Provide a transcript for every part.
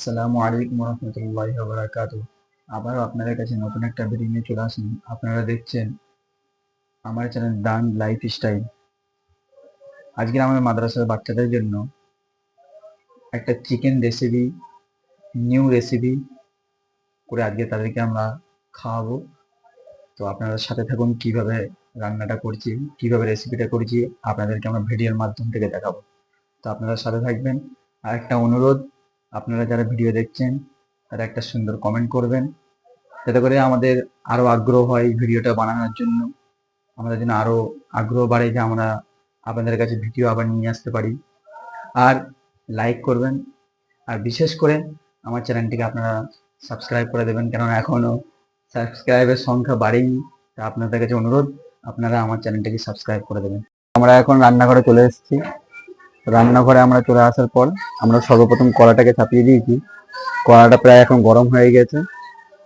আসসালামু আলাইকুম রহমতুল্লাহ বারাকাতু আবারও আপনাদের কাছে নতুন একটা ভিডিও নিয়ে চলে আসুন আপনারা দেখছেন আমার চ্যানেল দান লাইফ স্টাইল আজকের আমার মাদ্রাসার বাচ্চাদের জন্য একটা চিকেন রেসিপি নিউ রেসিপি করে আজকে তাদেরকে আমরা খাওয়াবো। তো আপনারা সাথে থাকুন, কীভাবে রান্নাটা করছি, কীভাবে রেসিপিটা করছি, আপনাদেরকে আমরা ভিডিওর মাধ্যম থেকে দেখাবো। তো আপনারা সাথে থাকবেন। আর একটা অনুরোধ আপনারা যারা ভিডিও দেখছেন, তারা একটা সুন্দর কমেন্ট করবেন। যাতে করে আমাদের আরও আগ্রহ হয় ভিডিওটা বানানোর জন্য। আমাদের জন্য আরও আগ্রহ বাড়ে যে আমরা আপনাদের কাছে ভিডিও আবার নিয়ে আসতে পারি। আর লাইক করবেন। আর বিশেষ করে আমার চ্যানেলটিকে আপনারা সাবস্ক্রাইব করে দেবেন। কেননা এখনও সাবস্ক্রাইবের সংখ্যা বাড়েনি। তা আপনাদের কাছে অনুরোধ, আপনারা আমার চ্যানেলটিকে সাবস্ক্রাইব করে দেবেন। আমরা এখন রান্নাঘরে চলে এসেছি। রান্নাঘরে আমরা চলে আসার পর আমরা সর্বপ্রথম কড়াটাকে চাপিয়ে দিয়েছি। কড়াটা প্রায় এখন গরম হয়ে গেছে।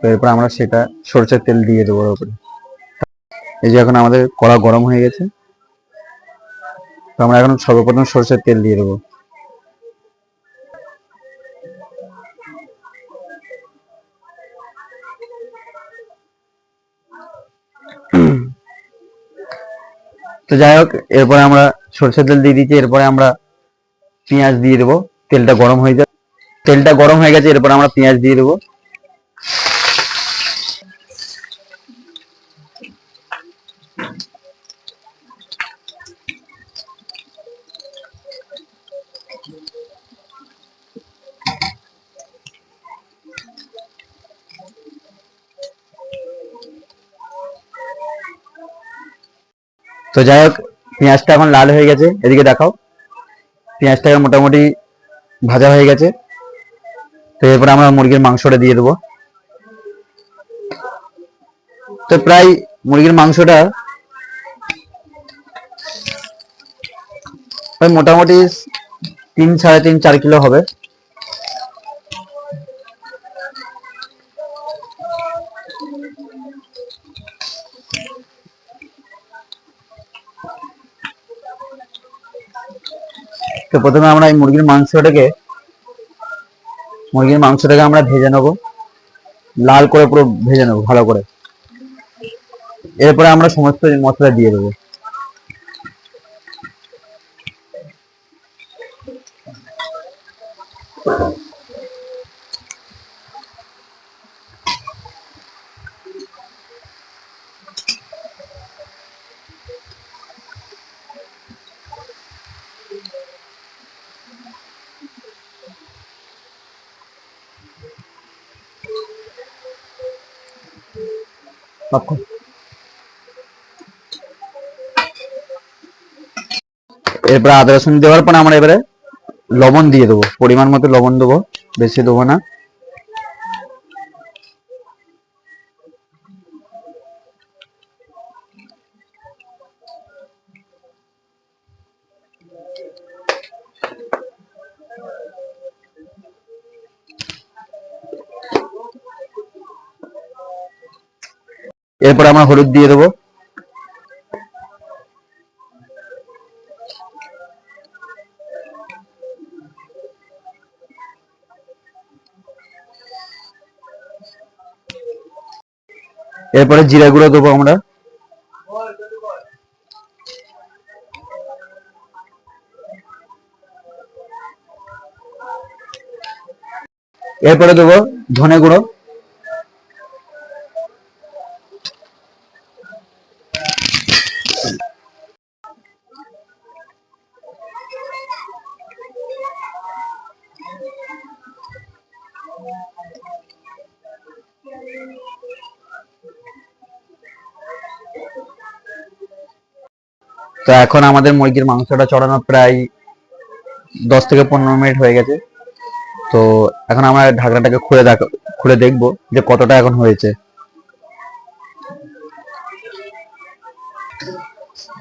তো এরপর আমরা সেটা সরষের তেল দিয়ে দেবো ওর উপরে। এই যে এখন আমাদের কড়া গরম হয়ে গেছে। তো আমরা এখন সর্বপ্রথম সরষের তেল দিয়ে দেবো। তো যাই হোক, এরপরে আমরা সরষের তেল দিয়ে দিচ্ছি এরপরে আমরা পেঁয়াজ দিয়ে দেবো। তেলটা গরম হয়ে যাবে। তেলটা গরম হয়ে গেছে, এরপর আমরা পেঁয়াজ দিয়ে দেবো। তো যাই হোক, পেঁয়াজটা এখন লাল হয়ে গেছে। এদিকে দেখাও। পেঁয়াজটা এখন মোটামুটি ভাজা হয়ে গেছে। তো এরপর আমরা মুরগির মাংসটা দিয়ে দেবো। তো প্রায় মুরগির মাংসটা মোটামুটি তিন সাড়ে তিন, চার কিলো হবে। তো প্রথমে আমরা এই মুরগির মাংসটাকে মুরগির মাংসটাকে আমরা ভেজে নেব। লাল করে পুরো ভেজে নেব ভালো করে। এরপরে আমরা সমস্ত মশলা দিয়ে দেবো। লক্ষ্য এরপরে আদা রসুন দেওয়ার পর আমরা এবারে লবণ দিয়ে দেবো। পরিমাণ মতো লবণ দেবো, বেশি দেবো না। এরপর আমরা হলুদ দিয়ে দেবো। এরপরে জিরা গুঁড়ো দেবো আমরা। এরপরে দেবো ধনে গুঁড়ো। তো এখন আমাদের মুরগির মাংসটা চড়ানো প্রায় দশ থেকে পনেরো মিনিট হয়ে গেছে। তো এখন আমরা ঢাকনাটাকে খুলে দেখ, খুলে দেখব যে কতটা এখন হয়েছে।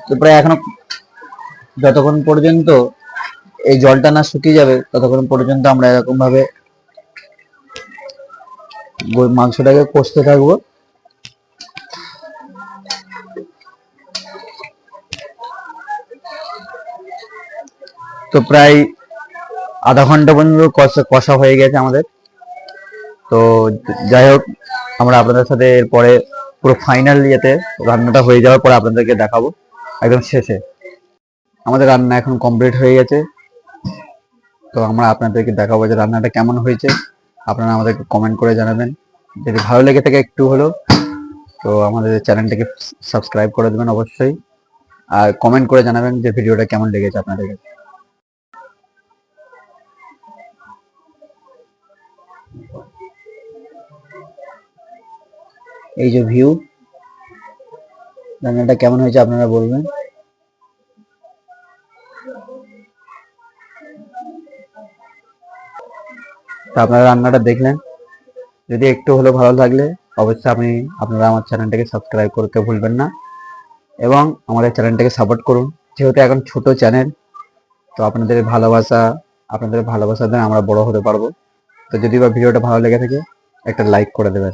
তো প্রায় এখনও যতক্ষণ পর্যন্ত এই জলটা না শুকিয়ে যাবে, ততক্ষণ পর্যন্ত আমরা এরকম ভাবে মাংসটাকে কষতে থাকব। তো প্রায় আধা ঘণ্টা পর্যন্ত কষা কষা হয়ে গেছে আমাদের। তো যাই হোক, আমরা আপনাদের সাথে এরপরে পুরো ফাইনাল ইয়েতে রান্নাটা হয়ে যাওয়ার পরে আপনাদেরকে দেখাবো একদম শেষে। আমাদের রান্না এখন কমপ্লিট হয়ে গেছে। তো আমরা আপনাদেরকে দেখাবো যে রান্নাটা কেমন হয়েছে। আপনারা আমাদেরকে কমেন্ট করে জানাবেন। যদি ভালো লেগে থাকে একটু হলেও, তো আমাদের চ্যানেলটাকে সাবস্ক্রাইব করে দেবেন অবশ্যই। আর কমেন্ট করে জানাবেন যে ভিডিওটা কেমন লেগেছে আপনাদের কাছে। এই যে ভিউ রান্নাটা কেমন হয়েছে আপনারা বলবেন? তো আপনারা রান্নাটা দেখলেন। যদি একটু হলেও ভালো লাগলে, অবশ্যই আপনি, আপনারা আমার চ্যানেলটাকে সাবস্ক্রাইব করতে ভুলবেন না। এবং আমাদের চ্যানেলটাকে সাপোর্ট করুন। যেহেতু এখন ছোট চ্যানেল তো আপনাদের ভালোবাসা আপনাদের ভালোবাসা দিয়ে আমরা বড় হতে পারব। তো যদি বা ভিডিওটা ভালো লেগে থাকে, একটা লাইক করে দেবেন।